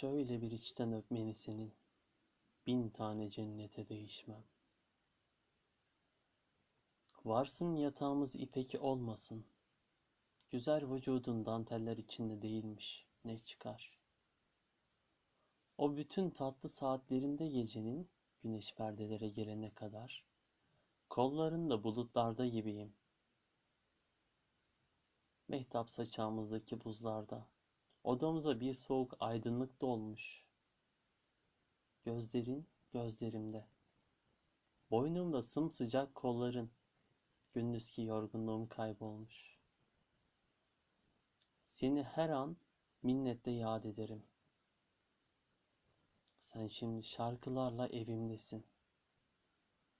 Şöyle bir içten öpmeni senin, bin tane cennete değişmem. Varsın yatağımız ipek olmasın, güzel vücudun danteller içinde değilmiş, ne çıkar? O bütün tatlı saatlerinde gecenin, güneş perdelere girene kadar, kollarında bulutlarda gibiyim. Mehtap saçağımızdaki buzlarda, odamıza bir soğuk aydınlık dolmuş. Gözlerin gözlerimde. Boynumda sımsıcak kolların. Gündüzki yorgunluğum kaybolmuş. Seni her an minnetle yad ederim. Sen şimdi şarkılarla evimdesin.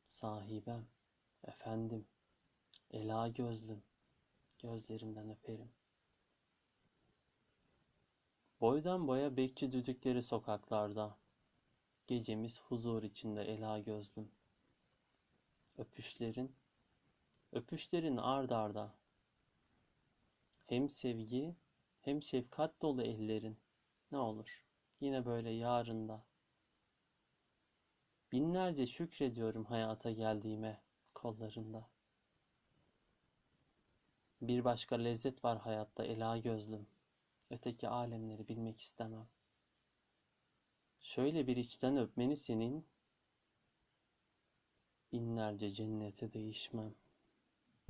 Sahibem, efendim, ela gözlüm, gözlerinden öperim. Boydan boya bekçi düdükleri sokaklarda. Gecemiz huzur içinde ela gözlüm. Öpüşlerin, öpüşlerin ard arda. Hem sevgi hem şefkat dolu ellerin. Ne olur yine böyle yarında. Binlerce şükrediyorum hayata geldiğime kollarında. Bir başka lezzet var hayatta ela gözlüm. Öteki alemleri bilmek istemem. Şöyle bir içten öpmeni senin, binlerce cennete değişmem.